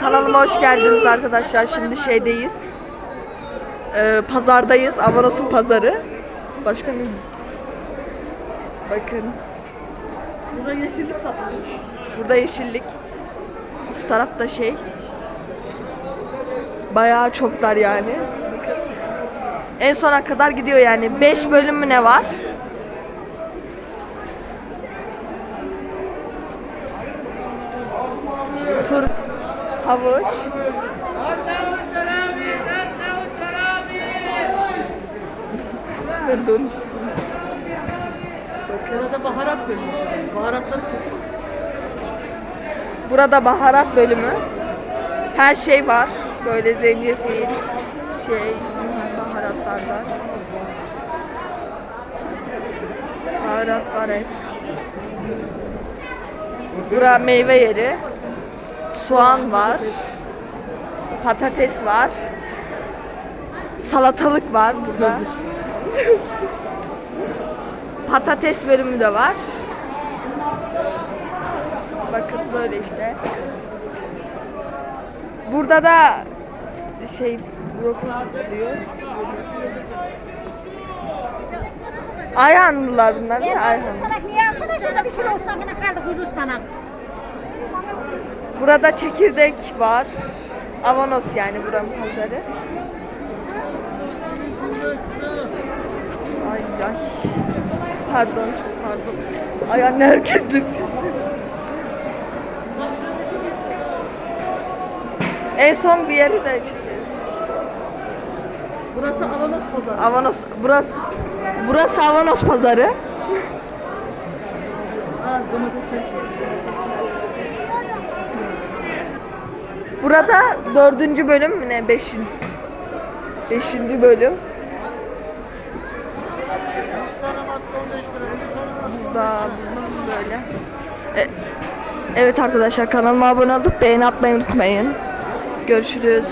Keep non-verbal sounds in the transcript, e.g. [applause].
Kanalıma hoş geldiniz arkadaşlar. Şimdi şeydeyiz. Ee, pazardayız. Avanos'un pazarı. Başka ne? Bakın. Burada yeşillik satılıyor. Burada yeşillik. Üst tarafta şey. Bayağı çoklar yani. En sona kadar gidiyor yani. 5 bölüm mü ne var? Havuç. Kırdın. Burada baharat bölümü. Baharatları satıyor. Burada baharat bölümü. Her şey var. Böyle zencefil, şey, baharatlar var. Baharat var hep. Bura meyve yeri. Soğan var. Patates var. Salatalık var burada. [laughs] Patates bölümü de var. Bakın böyle işte. Burada da şey brokoli satılıyor. Ayhanlılar bunlar değil mi? Ayhan. Ispanak niye alsana şurada bir kilo ıspanak kaldı kuzu ıspanak. Burada çekirdek var. Avanos yani buranın pazarı. Ay ay. Pardon çok pardon. Ay anne herkes de. En son bir yeri de çekelim. Burası Avanos pazarı. Avanos burası burası Avanos pazarı. Ha domatesler. Burada dördüncü bölüm mü ne? Beşinci. Beşinci bölüm. Burada böyle. E, evet arkadaşlar kanalıma abone olup beğeni atmayı unutmayın. Görüşürüz.